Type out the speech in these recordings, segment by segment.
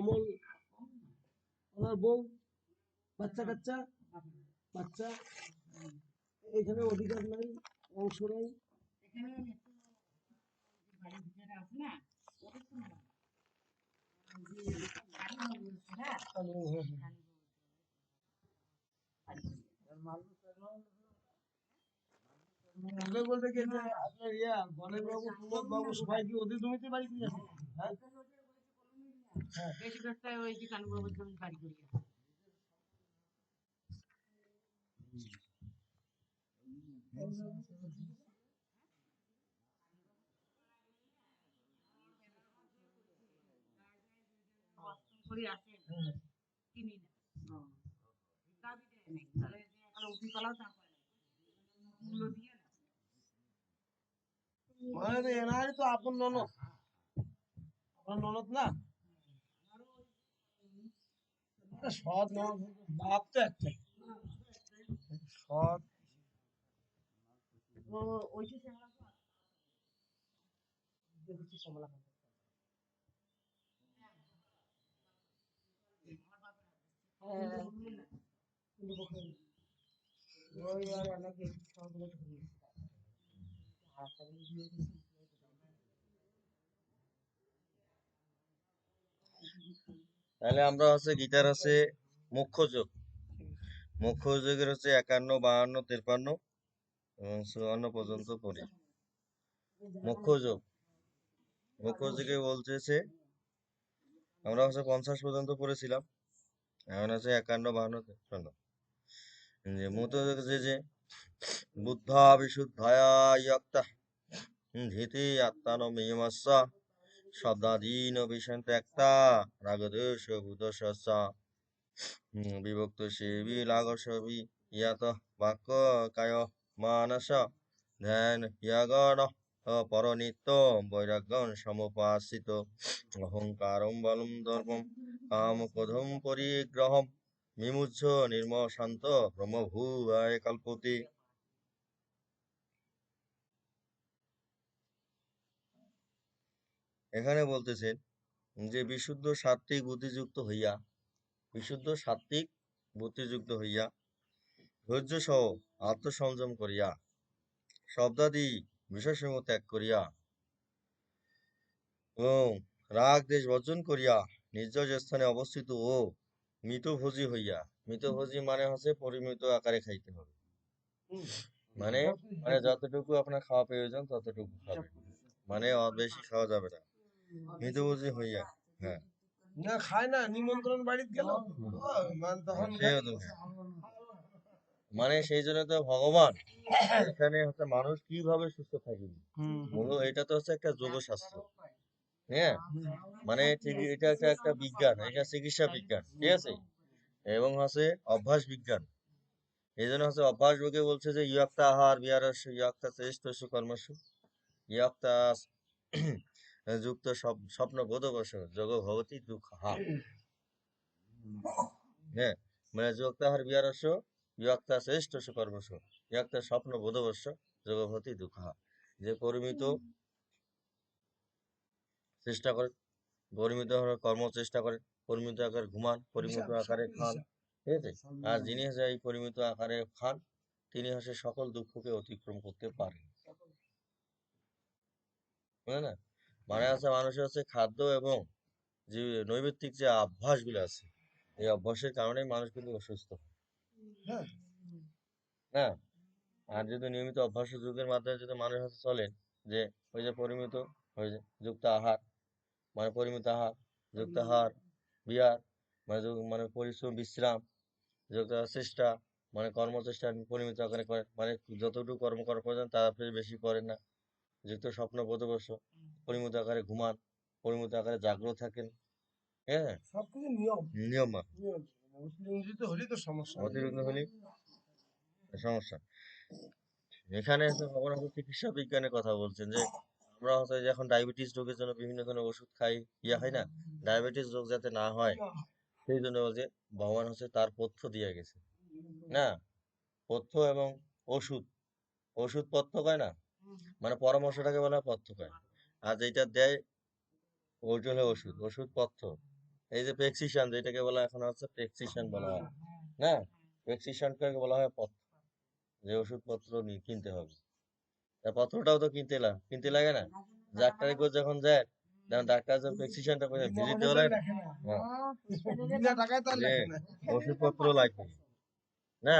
কোমল ওনার বউ, বাচ্চা কাচ্চা, বাচ্চা, এখানে অধিকার নাই, অংশ নাই। বলতে কি আপনার ইয়া গণেশ বাবু, সুবোধ বাবু সবাই কি ওদের জমিতে বাড়ি করে আছে হ্যাঁ? হ্যাঁ। ওই যে কালী বাবার জমি করি করে আসে। হ্যাঁ। কিনি না। দাবি দেয় নাই তাহলে এখন উঠি পালাও তা পায় না মূল্য দিয়ে না মানে এনারই তো আপন ননদ। আপনার ননদ না? সৎ ননদ বাপ তো একটাই। সৎ। ও ওই তাহলে আমরা হচ্ছে গিটার আছে মুখ্য যোগ। মুখ্য যোগের হচ্ছে একান্ন, বাহান্ন তেপান্ন এবং চুয়ান্ন পর্যন্ত পড়ি মুখ্য যোগ। মুখ্য যোগে বলতেছে আমরা হচ্ছে পঞ্চাশ পর্যন্ত পড়েছিলাম। এখন আছে একান্ন, বাহান্ন তেপান্ন যে মুত যে যে বুদ্ধা বিশুদ্ধায়া ইয়ক্তা। ধীতি আত্মানো মীমাস্সা শব্দাধীন বিষয় ত্যক্তা রাগদোষ ভূতস্য বিভক্ত সেবি লাগসবি ইয়াত বাক্য কায় মানস। ধ্যান ইয়াগণ পরনিত্য, বৈরাগ্যং সমুপাসিত। অহংকারম বলম দর্পম কাম ক্রোধম পরিগ্রহম। বিমুচ্ছ নির্ম শান্ত ব্রহ্মভূ কল্পতি। এখানে বলতেছেন যে বিশুদ্ধ সাত্ত্বিক বুদ্ধিযুক্ত হইয়া বিশুদ্ধ সাত্ত্বিক বুদ্ধিযুক্ত হইয়া ধৈর্য সহ আত্মসংযম করিয়া শব্দাদি বিষয়সমূহ ত্যাগ করিয়া এবং রাগ দেশ বর্জন করিয়া নির্জজ স্থানে অবস্থিত ও মৃতভোজী হইয়া মৃতভোজী মানে হচ্ছে পরিমিত আকারে খাইতে হবে। মানে মানে যতটুকু আপনার খাওয়া প্রয়োজন ততটুকু খাবে মানে বেশি খাওয়া যাবে না। মৃতভোজী হইয়া হ্যাঁ না খায় না নিমন্ত্রণ বাড়িতে গেল। মানে তখন খায়। মানে সেই জন্য তো ভগবান এখানে হচ্ছে মানুষ কীভাবে সুস্থ থাকবে মূল এটা তো হচ্ছে একটা যোগ শাস্ত্র হ্যাঁ মানে এটা একটা একটা বিজ্ঞান এটা চিকিৎসা বিজ্ঞান ঠিক আছে? এবং হচ্ছে অভ্যাস বিজ্ঞান। এই জন্য হচ্ছে অভ্যাস যোগে বলছে যে ইয়াক্তা আহার বিহারস্য ইয়ক্তা শ্রেষ্ঠ কর্মস্য ইয়ক্তা যুক্ত সব স্বপ্ন বোধবশ যোগ ভবতি দুঃখ। হা হ্যাঁ মানে যুক্ত আহার বিহারস্য ইয়ক্তা চেষ্টস্য কর্মস্য ইয়ক্তা স্বপ্ন বোধবশ যোগ ভবতি দুঃখ। হা যে পরিমিত চেষ্টা করেন পরিমিত ভাবে কর্ম চেষ্টা করেন পরিমিত আকারে ঘুমান পরিমিত আকারে খান ঠিক আছে? আর যিনি হচ্ছে এই পরিমিত আকারে খান তিনি হচ্ছে সকল দুঃখকে অতিক্রম করতে পারেন। বুঝলে না? মানে হচ্ছে মানুষের হচ্ছে খাদ্য এবং যে নৈমিত্তিক যে অভ্যাসগুলো আছে এই অভ্যাসের কারণে মানুষ কিন্তু অসুস্থ হয়। হ্যাঁ। না আর যদি নিয়মিত অভ্যাস যুগের মাধ্যমে যদি মানুষ হচ্ছে চলেন যে ওই যে পরিমিত ওই যে যুক্ত আহার মানে পরিমিত আহার যুক্ত আহার বিহার মানে মানে পরিশ্রম বিশ্রাম যুক্ত চেষ্টা মানে কর্মচেষ্টা পরিমিত আকারে করেন মানে যতটুকু কর্ম করা প্রয়োজন তার বেশি করেন না যুক্ত স্বপ্ন বোধবর্ষ পরিমিত আকারে ঘুমান পরিমিত আকারে জাগ্রত থাকেন হ্যাঁ? সবকিছু নিয়ম। নিয়ম মাফিক। নিয়ম। অতিরঞ্জিত হলেই তো সমস্যা। হলে সমস্যা। এখানে চিকিৎসা বিজ্ঞানের কথা বলছেন যে আমরা যে এখন ডায়াবেটিস রোগের জন্য বিভিন্ন ধরনের ওষুধ খাই ইয়া হয় না? ডায়াবেটিস রোগ যাতে না হয় সেই জন্য বলছে ভগবান হচ্ছে তার পথ্য দিয়ে গেছে। না? পথ্য এবং ওষুধ। ওষুধ পথ্য কয় না? মানে পরামর্শটাকে বলা হয় পথ্য কয়। আর যেটা দেয় ওইটা হলো ওষুধ ওষুধ পথ্য এই যে প্রেসক্রিপশন যেটাকে বলা এখন হচ্ছে প্রেসক্রিপশন বলা হয়। না? প্রেসক্রিপশনকে বলা হয় পত্র। যে ওষুধপত্র নি- কিনতে হবে। তা পত্রটাও তো কিনতে লাগে কিনতে লাগে না? ডাক্তারের কাছে যখন যায় তখন ডাক্তার যখন প্রেসক্রিপশনটা করে ভিজিট দেওয়া লাগে? হ্যাঁ, ওষুধপত্র লাগবে। না?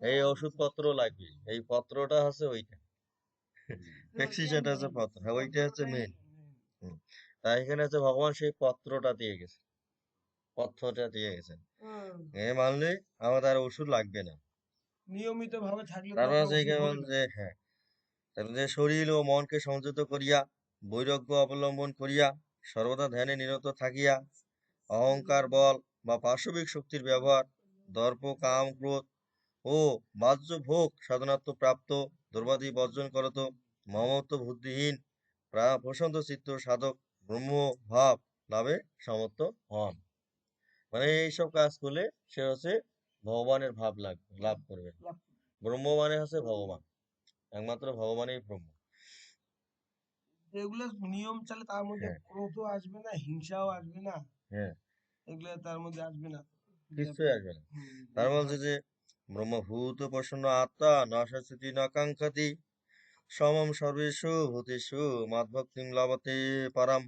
এই ওষুধপত্র লাগবে। এই পত্রটা হচ্ছে ওইটা। প্রেসক্রিপশনটা হচ্ছে পত্র। হ্যাঁ, ওইটা হচ্ছে মেন তাই এখানে হচ্ছে ভগবান সেই পত্রটা দিয়ে গেছে। পত্রটা দিয়ে গেছেন এ মানলে আমাদের আর ওষুধ লাগবে না। নিয়মিত ভাবে থাকলে তারপর তখন হচ্ছে ওষুধ এখানে হবে না। যে হ্যাঁ। তারপর যে শরীর ও মনকে সংযত করিয়া বৈরাগ্য অবলম্বন করিয়া সর্বদা ধ্যানে নিরত থাকিয়া অহংকার বল বা পাশবিক শক্তির ব্যবহার দর্প কাম ক্রোধ ও বাহ্য ভোগ সাধনাত্ম প্রাপ্ত দুর্বাদি বর্জন করত মমত্ব বুদ্ধিহীন প্রা- প্রশান্ত চিত্ত সাধক ব্রহ্ম ভাব লাভে সমর্থ হন। মানে এইসব কাজ করলে সে হচ্ছে ভগবানের ভাব লাভ লাভ করবে। ব্রহ্ম মানে হচ্ছে ভগবান একমাত্র ভগবানই ব্রহ্ম। এগুলো নিয়ম চলে তার মধ্যে হ্যাঁ। ক্রোধও আসবে না হিংসাও আসবে না। হ্যাঁ। এগুলো তার মধ্যে আসবে না। কিছুই আসবে না। তার বলছে যে ব্রহ্মভূত প্রসন্ন আত্মা নাশাস্তি নাকাঙ্ক্ষতি। সমম সর্বেষু ভূতেষু মদ্ভক্তিম লভতে পরম।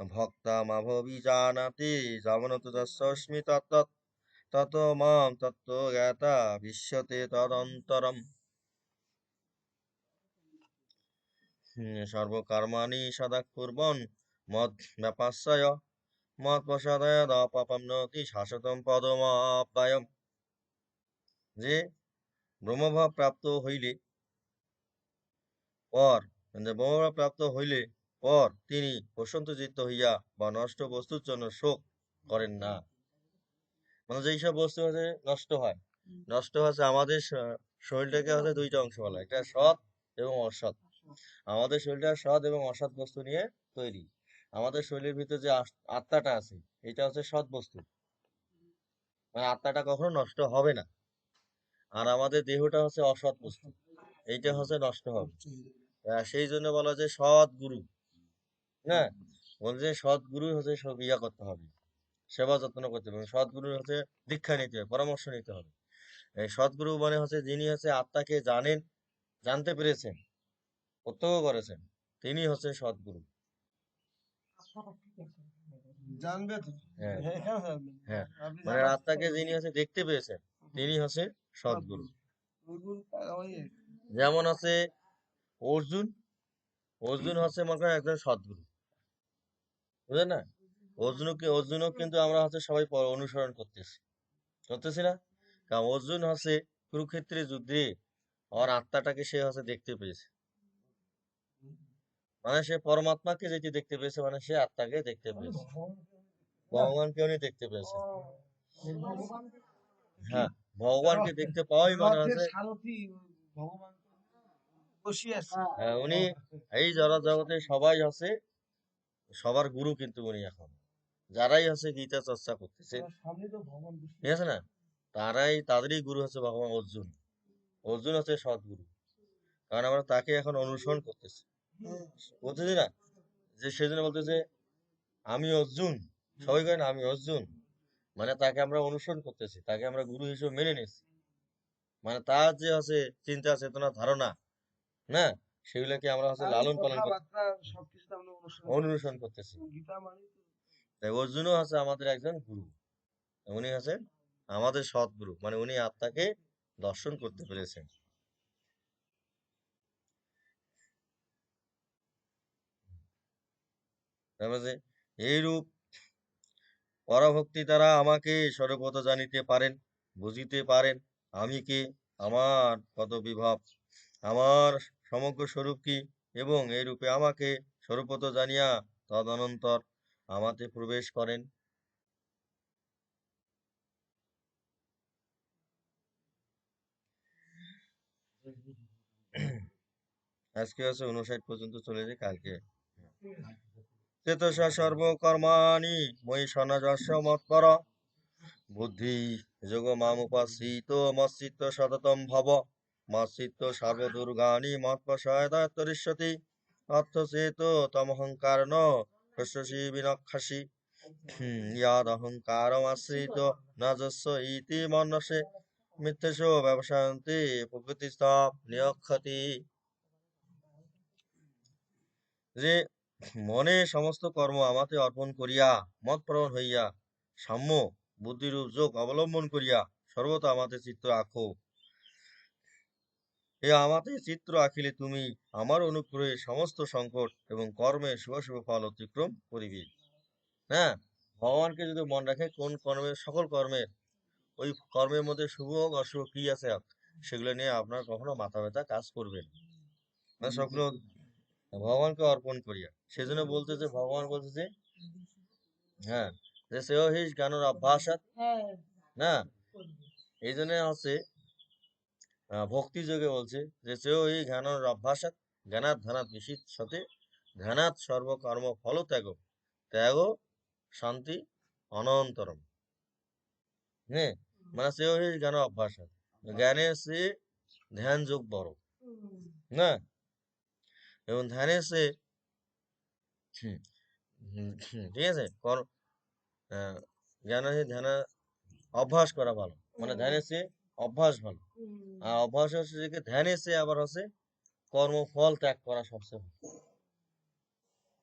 ভক্তা মাভবিজানাতি যাবনত তস্মি তত্তৎ। তত মাম তত্ত্ব জ্ঞাতা বিশ্বতে তদন্তরম। সর্বকর্মাণি সদা কুর্বন মদ ব্যাপাশ্রয় মদ প্রসাদয় পাপমনতি শাশ্বতম পদমাপ্যায়ম। যে ব্রহ্মভাব প্রাপ্ত হইলে পর ব্রহ্মভাব প্রাপ্ত হইলে পর তিনি প্রশান্ত চিত্ত হইয়া বা নষ্ট বস্তুর জন্য শোক করেন না। মানে যেইসব বস্তু হচ্ছে নষ্ট হয়। নষ্ট হচ্ছে আমাদের শরীরটাকে হচ্ছে দুইটা অংশ বলা একটা সৎ এবং অসৎ। আমাদের শরীরটা সৎ এবং অসৎ বস্তু নিয়ে তৈরি। আমাদের শরীরের ভিতরে যে আত্মাটা আছে এটা হচ্ছে সৎ বস্তু। মানে আত্মাটা কখনো নষ্ট হবে না। আর আমাদের দেহটা হচ্ছে অসৎ বস্তু। এইটা হচ্ছে নষ্ট হবে। সেই জন্য বলা যায় সৎ গুরু না বলছে সৎ গুরু হচ্ছে সব ইয়া করতে হবে সেবা যত্ন করতে হবে। সৎ গুরু হচ্ছে দীক্ষা নিতে হবে পরামর্শ নিতে হবে। এই সৎগুরু মানে হচ্ছে যিনি হচ্ছে আত্মাকে জানেন জানতে পেরেছেন প্রত্যক্ষ করেছেন তিনি হচ্ছে সৎগুরু জানবে হ্যাঁ। হ্যাঁ। হ্যাঁ। আপনি মানে আত্মাকে যিনি হচ্ছে দেখতে পেয়েছেন তিনি হচ্ছে সৎগুরু ওই গুরু তার ওই যেমন আছে অর্জুন অর্জুন হচ্ছে মনে করেন একজন সৎগুরু বুঝলেন না? অর্জুনকে অর্জুনও কিন্তু আমরা হচ্ছে সবাই অনুসরণ করতেছি। করতেছি না? কারণ অর্জুন হচ্ছে কুরুক্ষেত্রের যুদ্ধে ওর আত্মাটাকে সে হচ্ছে দেখতে পেয়েছে। মানে সে পরমাত্মাকে যেটি দেখতে পেয়েছে মানে সে আত্মাকে দেখতে পেয়েছে। ভগবানকে উনি দেখতে পেয়েছে হ্যাঁ। ভগবানকে দেখতে পাওয়াই মানে হচ্ছে। আছে। হ্যাঁ, উনি এই জড় জগতে সবাই আছে সবার গুরু কিন্তু উনি এখন। যারাই আছে গীতা চর্চা করতেছে ঠিক আছে না? তারাই তাদেরই গুরু হচ্ছে ভগবান অর্জুন। অর্জুন হচ্ছে সৎগুরু কারণ আমরা তাকে এখন অনুসরণ করতেছি। বলতেছি না? যে সেজন্য বলতেছে আমি অর্জুন। সবাই কয় না আমি অর্জুন। মানে তাকে আমরা অনুসরণ করতেছি তাকে আমরা গুরু হিসেবে মেনে নিচ্ছি মানে তার যে আছে চিন্তা চেতনা ধারণা না সেগুলোকে আমরা হচ্ছে লালন পালন অনুসরণ করতেছি। মানে তাই অর্জুনও আছে আমাদের একজন গুরু। উনি আছেন আমাদের সৎ গুরু মানে উনি আত্মাকে দর্শন করতে পেরেছেন। যে এইরূপ পরভক্তি দ্বারা আমাকে সর্বত জানিতে পারেন, বুঝিতে পারেন, আমি কে আমার কত বিভব আমার সমগ্র স্বরূপ কি? এবং এই রূপে আমাকে স্বরূপত জানিয়া তদনন্তর আমাতে প্রবেশ করেন। আজকে হচ্ছে উনষাট পর্যন্ত চলে যায়, কালকে। চেতসা সর্বকর্মাণি ময়ি সনাজস্য মৎপর বুদ্ধি যোগ মামুপাসিত মৎসিত সততম ভব। মৎসিত সর্বদুর্গাণি মৎপসয়দাত্তরিষ্যতি অর্থ চেত তমহংকার ন শস্যসি বিনক্ষসি। ইয়াদ অহংকারম আশ্রিত নাজস্ব ইতি মনসে মিথ্যেশো ব্যবসায়ন্তি প্রকৃতি স্তব নিয়ক্ষতি যে মনে সমস্ত কর্ম আমাতে অর্পণ করিয়া মতপ্রবণ হইয়া, সাম্য, বুদ্ধিরূপ যোগ অবলম্বন করিয়া সর্বদা আমাতে চিত্ত আঁকো এ আমাতে চিত্র আঁকিলে তুমি আমার অনুগ্রহে সমস্ত সংকট এবং কর্মের শুভ শুভ ফল অতিক্রম করিবে। হ্যাঁ ভগবানকে যদি মন রাখে কোন কর্মের সকল কর্মের, ওই কর্মের মধ্যে শুভ হোক, অশুভ কি আছে, সেগুলো নিয়ে আপনার কখনো মাথা ব্যথা কাজ করবে না। মানে সবগুলো ভগবানকে অর্পণ করিয়া। সেজন্য বলতে যে, ভগবান বলছে যে হ্যাঁ যে সেও হিস জ্ঞানের অভ্যাসাত, না? এই জন্য হচ্ছে ভক্তি যোগে বলছে যে, সেও হি জ্ঞানের অভ্যাসাত, জ্ঞানাত ধ্যানাত নিশিত সাথে ধ্যানাত সর্বকর্ম ফল ত্যাগ ত্যাগ শান্তি অনন্তরম। হ্যাঁ মানে সেও হি জ্ঞান অভ্যাসাত। জ্ঞানের সে ধ্যান যোগ বড়। না? এবং ধ্যানের সে ঠিক আছে? কর জ্ঞানের সে ধ্যান অভ্যাস করা ভালো। মানে ধ্যানের সে অভ্যাস ভালো। আর অভ্যাস হচ্ছে যে কি ধ্যানের সে আবার হচ্ছে কর্মফল ত্যাগ করা সবচেয়ে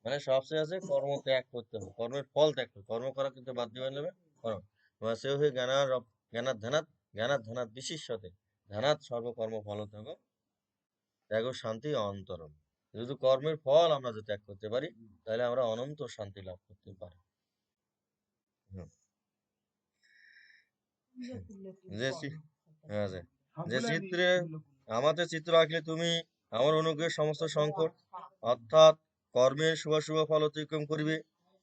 মানে সবচেয়ে আছে কর্ম ত্যাগ করতে হবে। কর্মের ফল ত্যাগ করতে কর্ম করা কিন্তু বাদ দিবেন নেবে কর্ম। এবার সে হয়ে জ্ঞানার জ্ঞানাত ধ্যানাত জ্ঞানাত ধ্যানাত বিশিষ্যতে ধ্যানাত সর্বকর্ম ফল ত্যাগ ত্যাগ শান্তি অন্তরম যদি কর্মের ফল আমরা যদি ত্যাগ করতে পারি তাহলে আমরা অনন্ত শান্তি লাভ করতে পারি। যে চিত্রে আমাদের চিত্র আঁকলে তুমি আমার অনুগ্রহের সমস্ত সংকট অর্থাৎ কর্মের শুভ শুভ ফল অতিক্রম করিবে।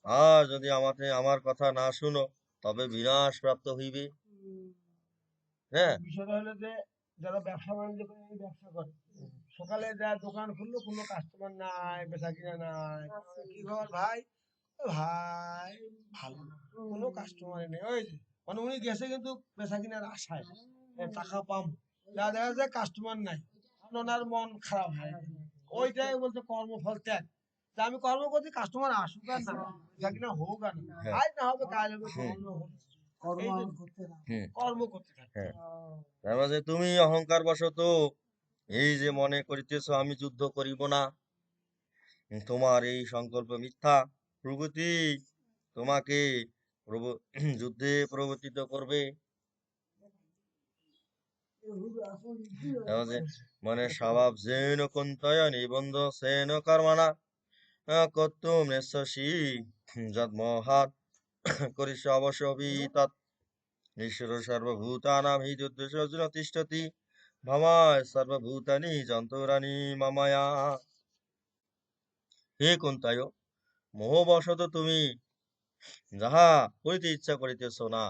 আর যদি আমাকে আমার কথা না শুনো তবে বিনাশ প্রাপ্ত হইবে। হ্যাঁ। বিষয়টা হলো যে যারা ব্যবসা বাণিজ্য করে ব্যবসা করে সকালে যা দোকান খুললো কোনো কাস্টমার নাই বেচা কিনা নাই। কি খবর ভাই? ভাই ভালো কোনো কাস্টমার নেই। ওই যে মানে উনি গেছে কিন্তু বেচা কিনার আশায়। টাকা পাম। যা দেখা যায় কাস্টমার নাই। ওনার মন খারাপ হয়। ওইটাই বলতে কর্মফল ত্যাগ। যে আমি কর্ম করছি কাস্টমার আসুক আর না। বেচা কিনা হোক আর না। হ্যাঁ। আজ না হবে কাজ হবে। কর্ম যে করতে না কর্ম করতে থাকে। হ্যাঁ। তার মাঝে তুমি অহংকার বশত এই যে মনে করিতেছ আমি যুদ্ধ করিব না। তোমার এই সংকল্প মিথ্যা। প্রগতি তোমাকে যুদ্ধে প্রবর্তিত করবে। মানে স্বভাব যেন কন্তয়, নিবন্ধ সেন কর্মণা। কর্তুম নেশ্বসী যদ মহাত করিস অবশ্য তৎ ঈশ্বর সর্বভূতানাম হি যুদ্ধেশ অর্জুন তিষ্ঠতি ভমায় সর্বভূতানি যন্তরানি মামায়া। হে কুন্তায় মোহবশত তুমি। যাহা করিতে ইচ্ছা করিতেছ না।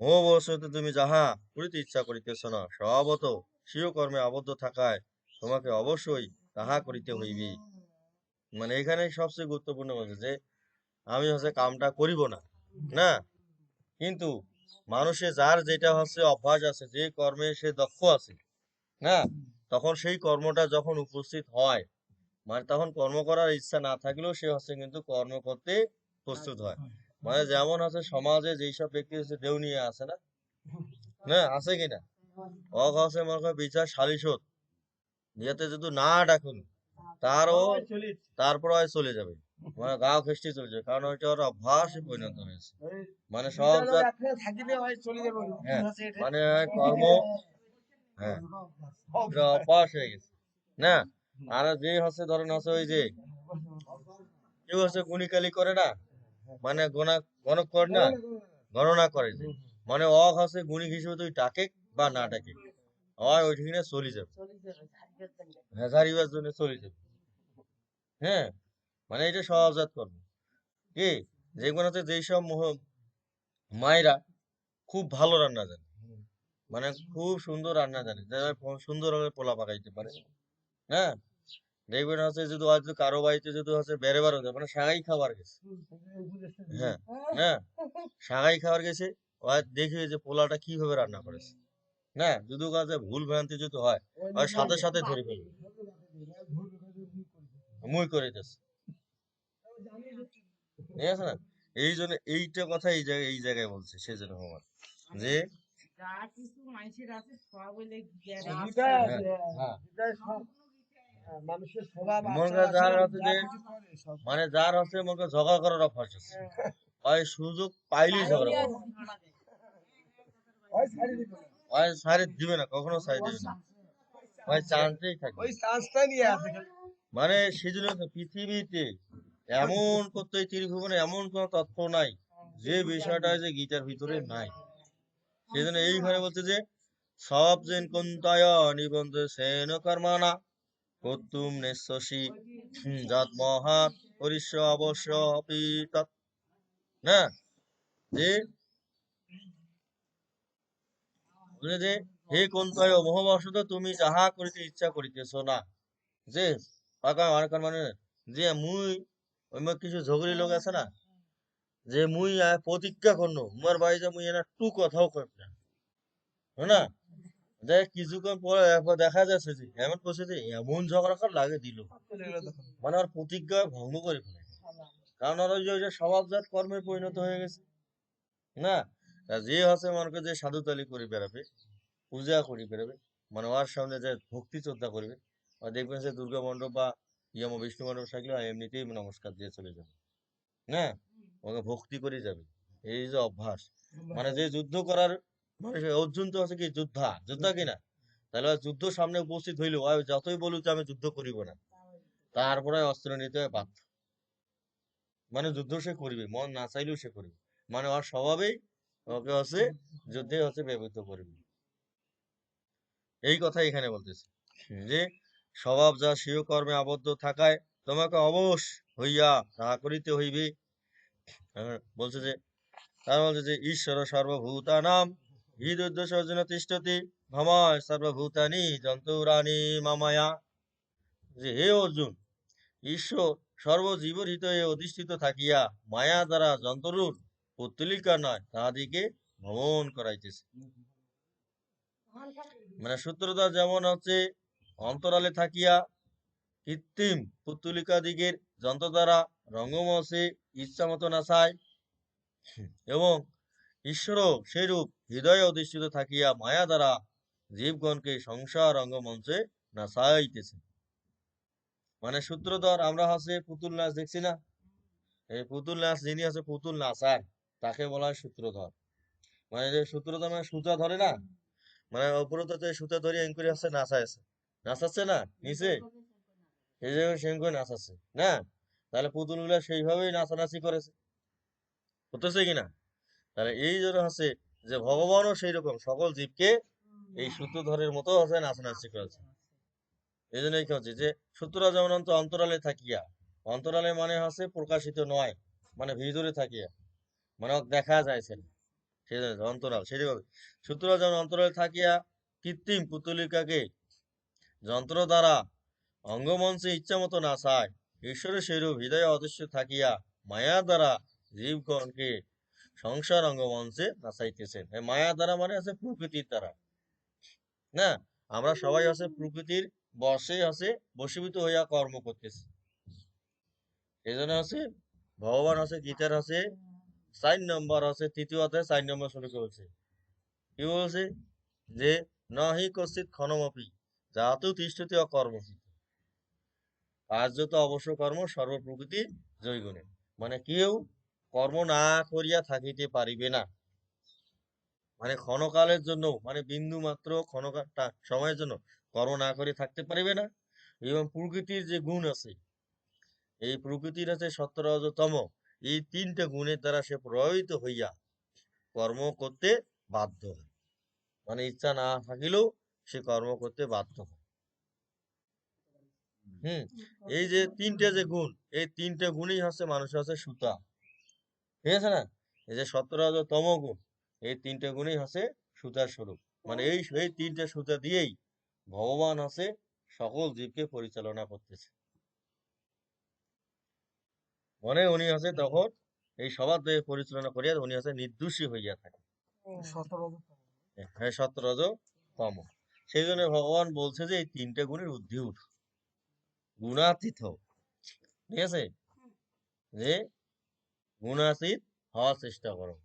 মোহবশত তুমি যাহা করিতে ইচ্ছা করিতেছ না স্বভাবত স্বীয় কর্মে আবদ্ধ থাকায় তোমাকে অবশ্যই তাহা করিতে হইবে। মানে এখানে সবচেয়ে গুরুত্বপূর্ণ বলছে যে, আমি হচ্ছে কামটা করিব না না? কিন্তু মানুষের যার যেটা হচ্ছে অভ্যাস আছে যে কর্মে সে দক্ষ আছে না তখন সেই কর্মটা যখন উপস্থিত হয় মানে তখন কর্ম করার ইচ্ছা না থাকলেও সে হচ্ছে কিন্তু কর্ম করতে প্রস্তুত হয়। মানে যেমন আছে সমাজে যেসব ব্যক্তি হচ্ছে দেউনিয়া আছে না? না আছে কিনা অক হচ্ছে মনে করে বিচার সালিশত দিয়াতে যদি না ডাকুন তারও তারপর চলে যাবে। মানে গাও খেস্টি চলে যাবে কারণ ওইটা ওর অভ্যাসে পরিণত হয়েছে। মানে সব হয় চলে যাবে। মানে কর্ম হ্যাঁ। অভ্যাস হয়ে গেছে। না আর যে হচ্ছে ধরেন হচ্ছে ওই যে কেউ হচ্ছে গুণিকালি করে না মানে গোনা গণক করে না গণনা করে যে। মানে অক হচ্ছে গুণিক হিসেবে তুই ডাকে বা না ডাকে। হয় ওইখানে চলে যাবে। হ্যাঁ ঝাড়িবার জন্য চলে যাবে। হ্যাঁ মানে এটা সহজাত কর্ম। কি? যেগুলোতে যেসব মায়েরা খুব ভালো রান্না জানে। মানে খুব সুন্দর রান্না জানে। যারা সুন্দরভাবে পোলা পাকাইতে পারে। হ্যাঁ? দেখবেন হচ্ছে যদি হয়তো কারও বাড়িতে যদি হচ্ছে বেড়ে বার হতে মানে সাগাই খাবার গেছে। হ্যাঁ হ্যাঁ? সাগাই খাবার গেছে দেখি যে পোলাটা কীভাবে রান্না করেছে। না? যদি কাজে ভুল ভ্রান্তি যদি হয় সাথে সাথে ধরে ফেলবে। মুই করে দিতেছে। ঠিক আছে না? এই জন্য এইটা কথা এই জায়গায় এই জায়গায় বলছে সেই জন্য ভগবান। যে হ্যাঁ। হ্যাঁ, মনে যার করে। মানে হচ্ছে মনে ঝগড়া করার অভ্যাস আছে। ওই সুযোগ পাইলেই ঝগড়া করবে ওই ছাড়ি দিবে না। সাইড দিবে না কখনো সাইড দিবে না। ওই চান্সেই ওই নিয়ে আছে মানে সেজন্য পৃথিবীতে এমন করতে ত্রিভুবনে এমন কোন তথ্য নাই, যে বিষয়টা যে গীতার ভিতরে নাই। সেজন্য এইখানে বলছে যে, সব যেন কুন্তায় সেন কর্মানা কর্তুম নেশ্বসী যত মহা পরিশ্য অবশ্য না, যে যে, হে কুন্তয় মোহবশত তুমি যাহা করিতে ইচ্ছা করিতেছ না। যে মানে যে মুই ওই কিছু ঝগড়ি লোক আছে না যে মুই প্রতিজ্ঞা করনো উমার বাড়ি যে মুই এনা টু কথাও না। না? যে কিছুক্ষণ পরে দেখা যাচ্ছে যে এমন করছে যে এমন ঝগড়া কর লাগে দিল। মানে ওর প্রতিজ্ঞা ভঙ্গ করে ফেলে। কারণ ওর ওই যে স্বভাবজাত কর্মে পরিণত হয়ে গেছে। না? যে হচ্ছে মনে করে যে সাধুতালি করে বেড়াবে পূজা করে বেড়াবে মানে ওর সামনে যে ভক্তি শ্রদ্ধা করবে আর দেখবেন যে দুর্গা মণ্ডপ বা ইয়ম বিষ্ণু মণ্ডপ থাকলে এমনিতেই নমস্কার দিয়ে চলে যাবে। না? ওকে ভক্তি করে যাবে। এই যে অভ্যাস। মানে যে যুদ্ধ করার মানে অর্জুন তো আছে কি? যোদ্ধা। যোদ্ধা কিনা? তাহলে যুদ্ধ সামনে উপস্থিত হইল যতই বলুক যে আমি যুদ্ধ করিব না। তারপরে অস্ত্র নিতে হয় বাধ্য। মানে যুদ্ধ সে করবে, মন না চাইলেও সে করবে। মানে ওর স্বভাবেই ওকে হচ্ছে যুদ্ধে হচ্ছে ব্যবহৃত করবে। এই কথা এখানে বলতেছে। যে স্বভাব যা স্বীয় কর্মে আবদ্ধ থাকায় তোমাকে অবশ হইয়া তাহা করিতে হইবে। বলছে যে, তার বলছে যে, ঈশ্বর সর্বভূতানাম হৃদয় সর্জন তিষ্ঠতি ভময় সর্বভূতানি জন্তুরানি মামায়া। যে, হে অর্জুন, ঈশ্বর সর্বজীবের হৃদয়ে অধিষ্ঠিত থাকিয়া মায়া দ্বারা যন্ত্ররূপ পুত্তলিকা নয় তাহাদিকে ভ্রমণ করাইতেছে। মানে সূত্রধর যেমন হচ্ছে অন্তরালে থাকিয়া কৃত্রিম পুত্তলিকা দিগের যন্ত্র দ্বারা রঙ্গমঞ্চে ইচ্ছা মতো নাচায় এবং ঈশ্বরও সেইরূপ হৃদয়ে অধিষ্ঠিত থাকিয়া মায়া দ্বারা জীবগণকে সংসার রঙ্গমঞ্চে নাচাইতেছে। মানে সূত্রধর, আমরা হচ্ছে পুতুল নাচ দেখছি না? এই পুতুল নাচ, যিনি আছে পুতুল নাচার, তাকে বলা হয় সূত্রধর। মানে যে সূত্রধর মানে সুতা ধরে না? মানে উপরে তো যে সুতা ধরে এন করে হচ্ছে, নাচাইছে। নাচাচ্ছে না? নিচে? এই যে সেম করে নাচাচ্ছে। না? তাহলে পুতুলগুলা সেইভাবেই নাচানাচি করেছে। হতেছে কিনা তাহলে এই জন্য হচ্ছে যে ভগবানও সেই রকম সকল জীবকে এই সূত্রধরের মতো হচ্ছে নাচানাচি করেছে। এই জন্য কি হচ্ছে যে সূত্ররা যেমন অন্ত অন্তরালে থাকিয়া, অন্তরালে মানে হচ্ছে প্রকাশিত নয় মানে ভিতরে থাকিয়া মানে দেখা যাইছে না সেই জন্য অন্তরাল সেরকম সূত্ররা যেমন অন্তরালে থাকিয়া, কৃত্রিম পুতুলিকাকে যন্ত্র দ্বারা অঙ্গমঞ্চে ইচ্ছা মতো নাচায় ঈশ্বরের সেরূপ হৃদয়ে অদৃশ্য থাকিয়া মায়া দ্বারা জীবগণকে সংসার অঙ্গমঞ্চে নাচাইতেছেন মায়া দ্বারা মানে আছে প্রকৃতির দ্বারা। না, আমরা সবাই আছে প্রকৃতির বসে আছে বশীভূত হইয়া কর্ম করতেছি। এই জন্য আছে ভগবান আছে গীতার আছে চার নম্বর আছে তৃতীয় অধ্যায় চার নম্বর শুরু করেছে কি বলছে? যে নহি কশ্চিত ক্ষণমপি। যাতু তিষ্ঠতি অকর্মপি কার্যত অবশ্য কর্ম সর্বপ্রকৃতি জৈগুণে। মানে কেউ কর্ম না করিয়া থাকিতে পারিবে না। মানে ক্ষণকালের জন্য মানে বিন্দু মাত্র ক্ষণকালটা সময়ের জন্য কর্ম না করে থাকতে পারিবে না। এবং প্রকৃতির যে গুণ আছে, এই প্রকৃতির আছে সত্তরতম, এই তিনটে গুণের দ্বারা সে প্রভাবিত হইয়া কর্ম করতে বাধ্য হয়। মানে ইচ্ছা না থাকিলেও সে কর্ম করতে বাধ্য হয়। হুম। এই যে তিনটে যে গুণ এই তিনটে গুণই হচ্ছে মানুষের হচ্ছে সুতা। ঠিক আছে না? এই যে সত্তরতম গুণ এই তিনটে গুণই হচ্ছে সুতার স্বরূপ। মানে এই এই তিনটে সুতা দিয়েই ভগবান আছে সকল জীবকে পরিচালনা করতেছে। মনে উনি আছে তখন এই সবার দেহে পরিচালনা করিয়া উনি আছে নির্দোষী হইয়া থাকে হ্যাঁ সত্রজ তম সেই জন্য ভগবান বলছে যে, এই তিনটে গুণের ঊর্ধ্বে উঠ। গুণাতীত। ঠিক আছে? যে, গুণাতীত হওয়ার চেষ্টা করো।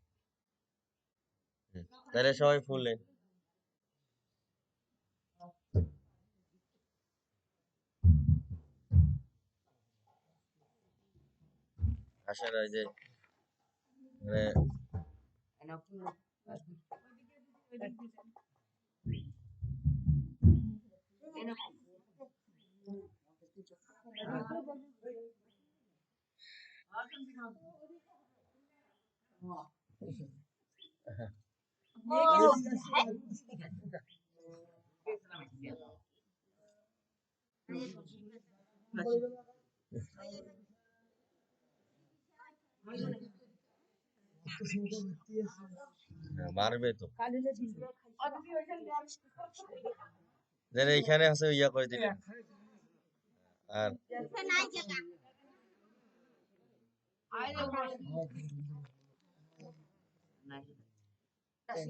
তাহলে সবাই ফুললেন আসেন ওই যে মানে মারবে তো যেন এইখানে আছে ইয়া করে দিলেন আর এ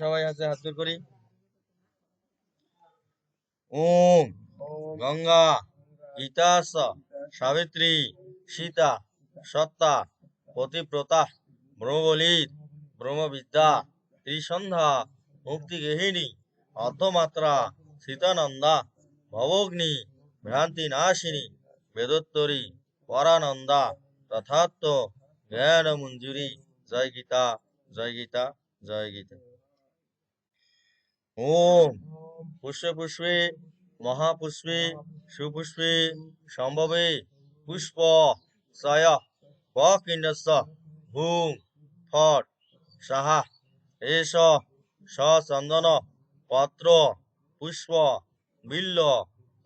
সবাই আছে হাত জোর করি। ওম গঙ্গা গীতাস সাবিত্রী সীতা সত্তা পতিব্রতা ব্রহ্মবলির ব্রহ্মবিদ্যা ত্রিসন্ধ্যা মুক্তিগেহিনী অর্ধমাত্রা সীতানন্দা ভবগ্নি ভ্রান্তি নাশিনী বেদোত্তরী পরানন্দা তথাত্ম জ্ঞান মঞ্জুরি জয় গীতা জয় গীতা জয় গীতা। ওম। পুষ্পে পুষ্পে মহাপুষ্পে, সুপুষ্পে, সম্ভবে, পুষ্প সয় কিন্নস হুম ফট, সাহা এষ সচন্দন পত্র, পুষ্প, বিল্ল,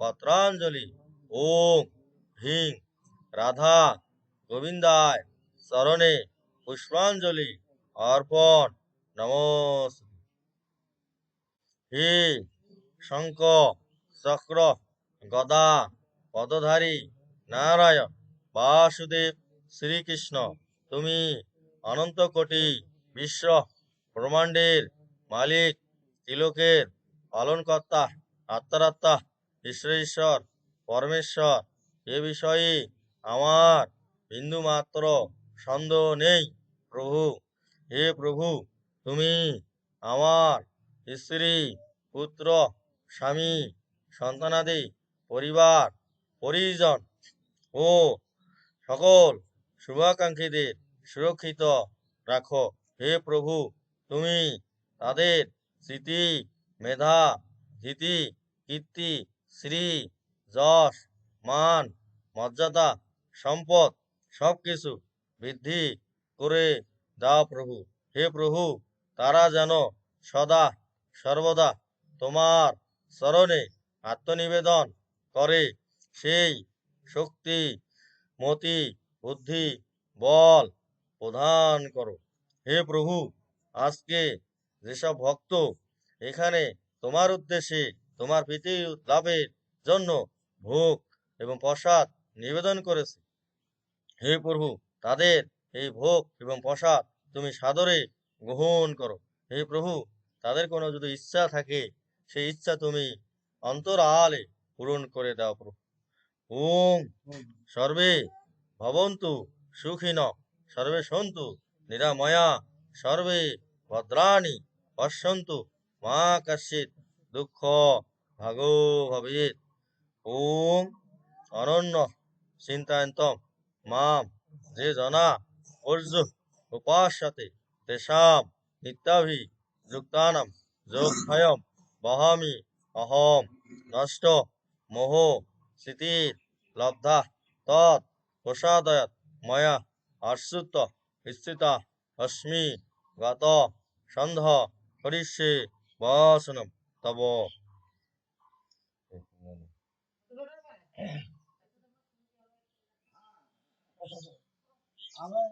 পত্রাঞ্জলি, ওম হিং রাধা, গোবিন্দায়, চরণে, পুষ্পাঞ্জলি, অর্পণ নমস্তে হে, শঙ্খ, চক্র, গদা, পদধারী, নারায়ণ, বাসুদেব, শ্রীকৃষ্ণ, তুমি অনন্ত কোটি, বিশ্ব ব্রহ্মাণ্ডের মালিক তিলকের পালনকর্তা, আত্মারাত্মা ঈশ্বরেশ্বর পরমেশ্বর। এ বিষয়ে আমার বিন্দুমাত্র সন্দেহ নেই, প্রভু। হে প্রভু, তুমি আমার স্ত্রী পুত্র, স্বামী, সন্তানাদি, পরিবার, পরিজন ও সকল শুভাকাঙ্ক্ষীদের সুরক্ষিত রাখো। হে প্রভু, তুমি তাদের স্মৃতি, মেধা ধীতি কীর্তি, শ্রী, যশ, মান, মর্যাদা, সম্পদ সব কিছু বৃদ্ধি করে দাও প্রভু। হে প্রভু, তারা যেন সদা, সর্বদা তোমার চরণে আত্মনিবেদন করে। সেই শক্তি, মতি, বুদ্ধি, বল প্রদান করো। হে প্রভু, আজকে যেসব ভক্ত এখানে তোমার উদ্দেশ্যে তোমার প্রীতি লাভের জন্য ভোগ এবং প্রসাদ নিবেদন করেছে, হে প্রভু, তাদের এই ভোগ এবং প্রসাদ তুমি সাদরে গ্রহণ করো। হে প্রভু, তাদের কোনো যদি ইচ্ছা থাকে সেই ইচ্ছা তুমি অন্তরালে পূরণ করে দাও প্রভু। ওম সর্বে ভবন্তু সুখিন সর্বে সন্তু নিরাময়া সর্বে ভদ্রাণি পশ্যন্তু মা কশ্চিৎ দুঃখ ভাগো ভবেৎ। ওম অনন্য চিন্তায়ন্তম মাম যে জনা অর্জু উপাস্যতে তেষাম নিত্যাভি যুক্তানাম যোগভয়ম বহামি অহম নষ্ট মোহ স্মৃতির লব্ধা তৎ প্রসাদয়ত ময়া আশ্রিত স্থিতা অস্মি গত সন্ধ করিষ্যে বাসনম তব আবার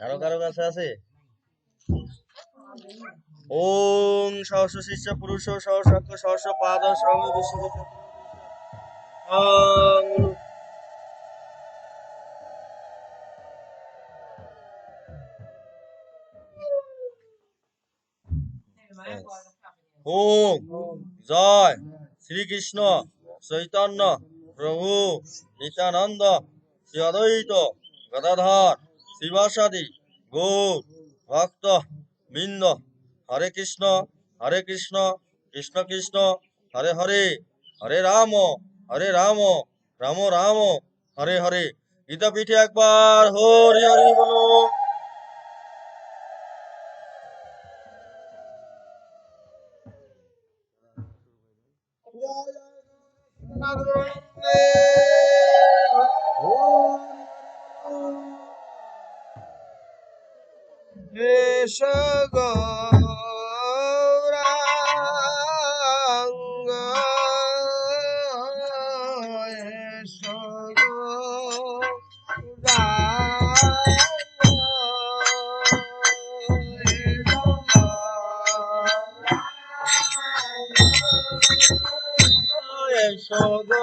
আরও কারও কাছে আছে? ওং সহস্র শিষ্য পুরুষ সহস্রাক্ষ সহস্র পাদ বিশ্ব ওম জয় শ্রীকৃষ্ণ চৈতন্য প্রভু নিত্যানন্দ শ্রী অদ্বৈত গদাধর শিবাসাদি গৌর ভক্ত বৃন্দ। হরে কৃষ্ণ হরে কৃষ্ণ কৃষ্ণ কৃষ্ণ, হরে হরে হরে রাম হরে রাম রাম রাম, হরে হরে। গীতা পিঠে একবার হরি হরি বলো। এস এসো গো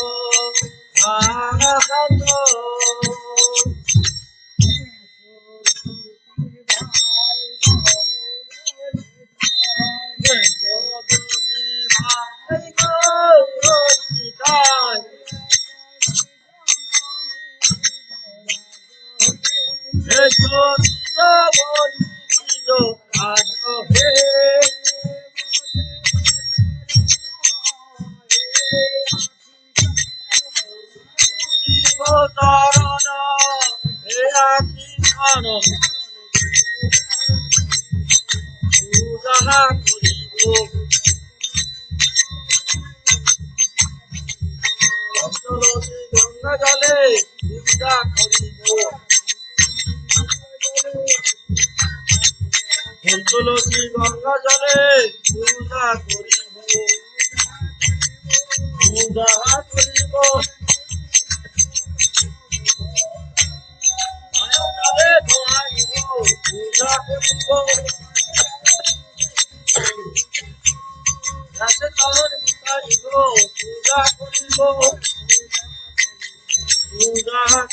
তুলসী গঙ্গা জলে পূজা করিব। পূজা করিব।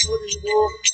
করিব পূজা করিব